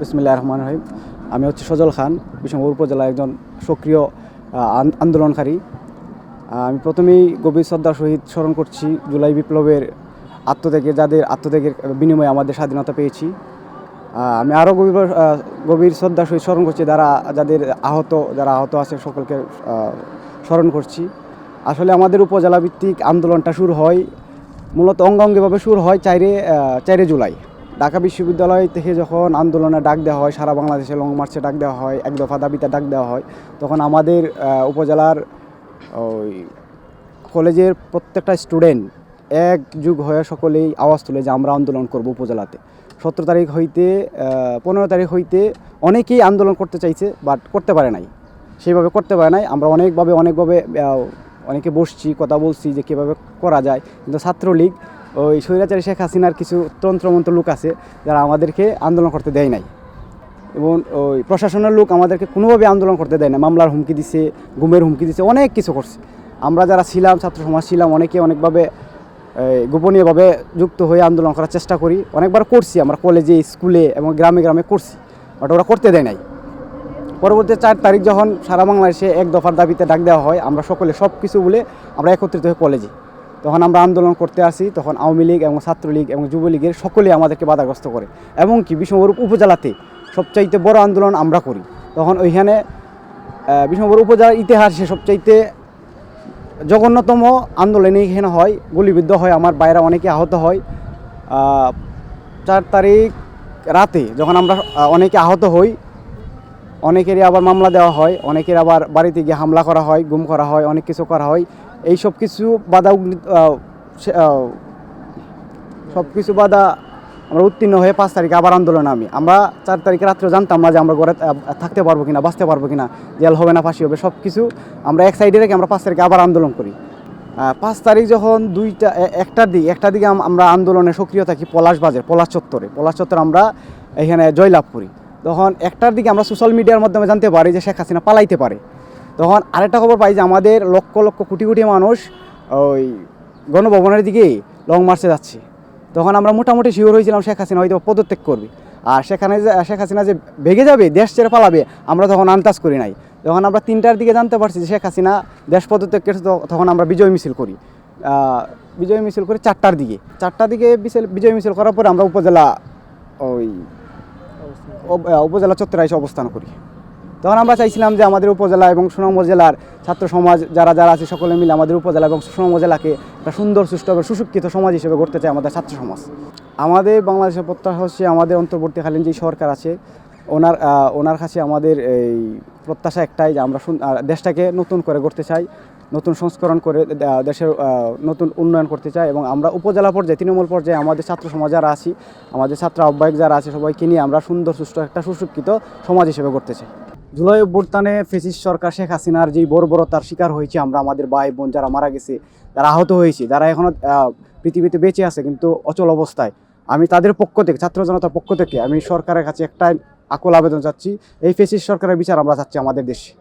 বিসমিল্লাহ রহমান রহিম। আমি হচ্ছে সজল খান বিশম্বর উপজেলার একজন সক্রিয় আন্দোলনকারী। আমি প্রথমেই গভীর শ্রদ্ধার সহিত স্মরণ করছি জুলাই বিপ্লবের আত্মত্যাগে যাদের আত্মত্যাগের বিনিময়ে আমাদের স্বাধীনতা পেয়েছি। আমি আরও গভীর গভীর শ্রদ্ধার সহিত স্মরণ করছি, যারা, যাদের আহত, যারা আহত আছে সকলকে স্মরণ করছি। আসলে আমাদের উপজেলা ভিত্তিক আন্দোলনটা শুরু হয়, মূলত অঙ্গাঙ্গিভাবে শুরু হয় চাইরে চাইরে জুলাই। ঢাকা বিশ্ববিদ্যালয় থেকে যখন আন্দোলনে ডাক দেওয়া হয়, সারা বাংলাদেশে লং মার্চে ডাক দেওয়া হয়, এক দফা দাবিতে ডাক দেওয়া হয়, তখন আমাদের উপজেলার, ওই কলেজের প্রত্যেকটা স্টুডেন্ট এক যুগ হয়ে সকলেই আওয়াজ তুলে যে আমরা আন্দোলন করব উপজেলাতে। সতেরো তারিখ হইতে পনেরো তারিখ হইতে অনেকেই আন্দোলন করতে চাইছে বাট করতে পারে নাই। সেইভাবে করতে পারে নাই। আমরা অনেকভাবে অনেকভাবে অনেকে বসছি, কথা বলছি যে কীভাবে করা যায়। কিন্তু ছাত্রলীগ ওই স্বৈরাচারী শেখ হাসিনার কিছু তন্ত্রমন্ত্র লোক আছে যারা আমাদেরকে আন্দোলন করতে দেয় নাই। এবং ওই প্রশাসনের লোক আমাদেরকে কোনোভাবে আন্দোলন করতে দেয় না মামলার হুমকি দিছে, গুমের হুমকি দিছে, অনেক কিছু করছে। আমরা যারা ছিলাম, ছাত্র সমাজ ছিলাম, অনেকে অনেকভাবে গোপনীয়ভাবে যুক্ত হয়ে আন্দোলন করার চেষ্টা করি। অনেকবার করছি, আমরা কলেজে, স্কুলে এবং গ্রামে গ্রামে করছি, বাট ওরা করতে দেয় নাই। পরবর্তী চার তারিখ যখন সারা বাংলাদেশে এক দফার দাবিতে ডাক দেওয়া হয়, আমরা সকলে সব কিছু বলে আমরা একত্রিত হয়ে কলেজে। তখন আমরা আন্দোলন করতে আসি, তখন আওয়ামী লীগ এবং ছাত্রলীগ এবং যুবলীগের সকলে আমাদেরকে বাধাগ্রস্ত করে। এবং কি বিষ্ণুপুর উপজেলাতে সবচাইতে বড় আন্দোলন আমরা করি। তখন ওইখানে বিষ্ণুপুর উপজেলার ইতিহাসে সবচাইতে জঘন্যতম আন্দোলন এইখানে হয়, গুলিবিদ্ধ হয়, আমার বাইরা অনেকে আহত হয়। চার তারিখ রাতে যখন আমরা অনেকে আহত হই, অনেকেরই আবার মামলা দেওয়া হয়, অনেকের আবার বাড়িতে গিয়ে হামলা করা হয়, গুম করা হয়, অনেক কিছু করা হয়। এই সব কিছু বাধা সব কিছু বাধা আমরা উত্তীর্ণ হয়ে পাঁচ তারিখে আবার আন্দোলন আমি আমরা চার তারিখে রাত্রে জানতাম না যে আমরা ঘরে থাকতে পারব কিনা, বাঁচতে পারব কিনা, জেল হবে না, ফাঁসি হবে, সব কিছু আমরা এক সাইডে রেখে আমরা পাঁচ তারিখে আবার আন্দোলন করি। পাঁচ তারিখ যখন দুইটা একটার দিকে একটার দিকে আমরা আন্দোলনে সক্রিয় থাকি পলাশ বাজার, পলাশ চত্বরে। পলাশ চত্বরে আমরা এখানে জয়লাভ করি। তখন একটার দিকে আমরা সোশ্যাল মিডিয়ার মাধ্যমে জানতে পারি যে শেখ হাসিনা পালাইতে পারে। তখন আরেকটা খবর পাই যে আমাদের লক্ষ লক্ষ কোটি কোটি মানুষ ওই গণভবনের দিকে লং মার্চে যাচ্ছে। তখন আমরা মোটামুটি শিওর হয়েছিলাম শেখ হাসিনা হয়তো পদত্যাগ করবে। আর সেখানে যে, শেখ হাসিনা যে ভেগে যাবে, দেশ ছেড়ে পালাবে, আমরা তখন আন্দাজ করি নাই। যখন আমরা তিনটার দিকে জানতে পারছি যে শেখ হাসিনা দেশ পদত্যাগ করেছে তখন আমরা বিজয় মিছিল করি। বিজয় মিছিল করি চারটার দিকে। চারটার দিকে বিজয় মিছিল করার পরে আমরা উপজেলা ওই উপজেলা চত্বরে এসে অবস্থান করি। তখন আমরা চাইছিলাম যে আমাদের উপজেলা এবং সুনামগঞ্জ জেলার ছাত্র সমাজ যারা যারা আছে সকলে মিলে আমাদের উপজেলা এবং সুনামগঞ্জ জেলাকে একটা সুন্দর, সুষ্ঠু এবং সুশিক্ষিত সমাজ হিসেবে গড়তে চায় আমাদের ছাত্র সমাজ। আমাদের বাংলাদেশের প্রত্যাশা হচ্ছে আমাদের অন্তর্বর্তীকালীন যে সরকার আছে, ওনার ওনার কাছে আমাদের এই প্রত্যাশা একটাই যে আমরা দেশটাকে নতুন করে গড়তে চাই, নতুন সংস্করণ করে দেশের নতুন উন্নয়ন করতে চাই এবং আমরা উপজেলা পর্যায়ে, তৃণমূল পর্যায়ে আমাদের ছাত্র সমাজ যারা আছি, আমাদের ছাত্র আহ্বায়ক যারা আছে সবাইকে নিয়ে আমরা সুন্দর, সুষ্ঠু একটা সুশিক্ষিত সমাজ হিসেবে গড়তে চাই। জুলাই অভ্যুত্থানে ফেসিস সরকার শেখ হাসিনার যেই বর্বরতার শিকার হয়েছে আমরা, আমাদের ভাই বোন যারা মারা গেছে যারা আহত হয়েছে। যারা এখনও পৃথিবীতে বেঁচে আছে কিন্তু অচল অবস্থায়। আমি তাদের পক্ষ থেকে, ছাত্র জনতার পক্ষ থেকে আমি সরকারের কাছে একটাই আকুল আবেদন চাচ্ছি এই ফেসিস সরকারের বিচার আমরা চাচ্ছি আমাদের দেশে।